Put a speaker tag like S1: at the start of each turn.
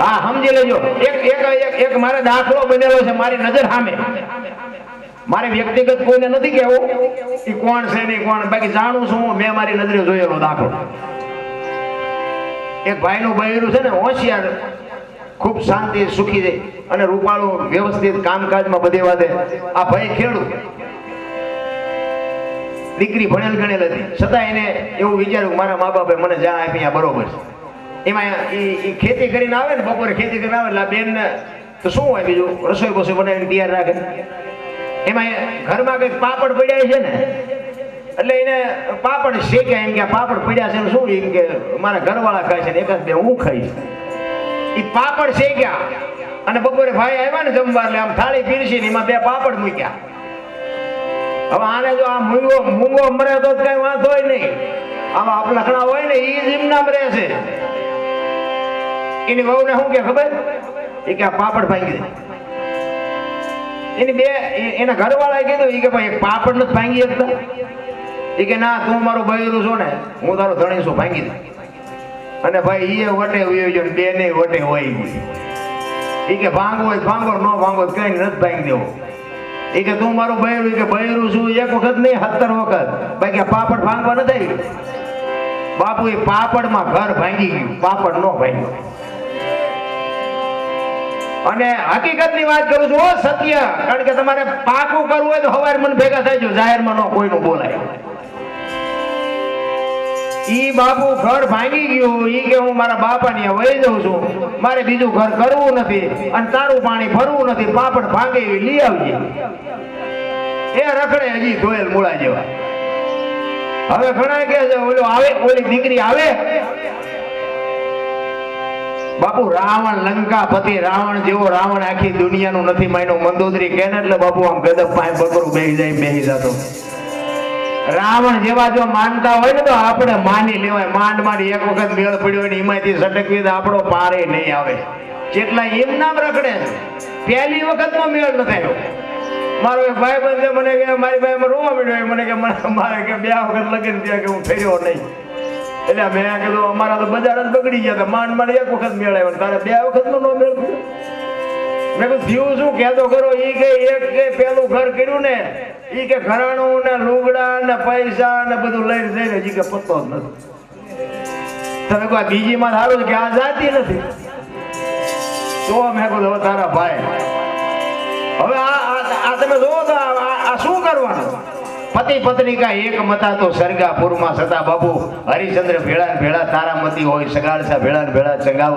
S1: હા, સમજી લેજો. એક એક એક મારે દાખલો બનેલો છે મારી નજર સામે. મારે વ્યક્તિગત કોઈને નથી કહેવું. એ કોણ છે ને કોણ? બાકી જાણું છું મેં મારી નજરે જોયેલો દાખલો. એક ભાઈનું બહેરું છે ને, હોશિયાર. ખૂબ શાંતિ, સુખી છે. અને રૂપાળું વ્યવસ્થિત કામકાજમાં બધે વાતે આ ભાઈ ખેડૂત. દીકરી ભણેલ ગણેલ હતી. છતાં એને એવું વિચાર્યું કે મારા મા બાપે મને જ્યાં આપી આ બરોબર છે. એમાં ઈ ખેતી કરીને આવે ને, બપોરે ખેતી કરીને આવે એટલે આ બેનને તો શું હોય બીજું? રસોઈ બસોઈ બનાવીને તૈયાર રાખે. એમાં ઘરમાં કંઈક પાપડ પડ્યા છે ને, એટલે એને પાપડ શેક્યા એમ કે પાપડ પડ્યા છે શું એમ કે મારા ઘરવાળા ખાય છે ને, એકાદ બે હું ખાઈશ. એ પાપડ શેક્યા અને બપોરે ભાઈ આવ્યા ને જમવા એટલે આમ થાળી પીરસી ને એમાં બે પાપડ મૂક્યા. હવે આને જો આ મૂંગો મૂંગો મરે તો કઈ વાંધો નહીં. આમાં અપલખણા હોય ને એ જ એમનામ રહે છે. એની વહુને શું કે ખબર? એ કે પાપડ ભાંગી દે. એની બે એના ઘરવાળાએ કીધું એ કે ભાઈ પાપડ નથી ભાંગી શકતા. એ કે ના, તું મારું બૈરું છો ને, હું તારો ધણી છું ભાંગી દે અને ભાઈ એ વટે ઉયો ગયો બે ને વટે હોય ઈ. કે ભાંગો હોય ભાંગો, ન ભાંગો કઈ નથી ભાંગી દેવો. એ કે તું મારું બૈરું કે બૈરું છું એક વખત નહીં, સત્તર વખત. ભાઈ આ પાપડ ભાંગવા નથી બાપુ એ પાપડમાં ઘર ભાંગી ગયું, પાપડ ન ભાંગ્યો. અને હકીકતની વાત કરું છું હો સત્ય. કારણ કે તમારે પાકું કરવું હોય તો હવાર મન ભેગા થઈ જાઓ, જાહેરમાં ન કોઈનું બોલાય. ઈ બાપુ ઘર ભાંગી ગયું ઈ કે હું મારા બાપાની વહી જાઉં છું. મારે બીજું ઘર કરવું નથી અને તારું પાણી ભરવું નથી, પાપડ ભાંગે લઈ આવજે. એ રખડે હજી ધોયેલ મૂળા જેવા. હવે ઘણા કે છે, ઓલો આવે, ઓલી દીકરી આવે? બાપુ, રાવણ, લંકાપતિ, રાવણ જેવો રાવણ આખી દુનિયાનું નથી માન્યો મંદોદરી કે એટલે બાપુ, આમ ગદબ પાંચ બકરું બેહી જાય, બેહી જતો. રાવણ જેવા જો માનતા હોય ને તો આપણે માની લેવાય. માંડ માંડ એક વખત મેળ પડ્યો હોય ને એમાંથી સટકવી આપણો પારે નહીં આવે. જેટલા એમ નામ રખડે પહેલી વખત નો મેળ ન થયો. મારો એક ભાઈ બંધ મને કે, મારી ભાઈ રોવા મળ્યો મને કે, મારે કે, બે વખત લગન ત્યાં કે હું ફેર્યો નહીં. એટલે મેં કીધું, અમારા તો બજાર જ બગડી ગયા માંડ માંડ એક વખત મેળ આવ્યો તારે બે વખત નો નો મેળ મેં કીધું થયું શું કહેતો કરો ઈ કે એક કે પેલું ઘર કર્યું ને, ઈ કે ઘરાણું ને લુગડા ને પૈસા ને બધું લઈને જઈને હજી કે પત્તો જ નથી. તમે કોઈ બીજી માં સારું છે કે આ જાતી નથી? તો મેં કીધું, હવે તારા ભાઈ, હવે આ તમે જોવો તો આ શું કરવાનું? પતિ પત્ની કા એક મતા તો સરગાપુરમાં સતા બાપુ. હરિચંદ્ર ભેળા ભેળા, તારામતી હોય સગાડસા ભેળા ભેળા ચંગાવ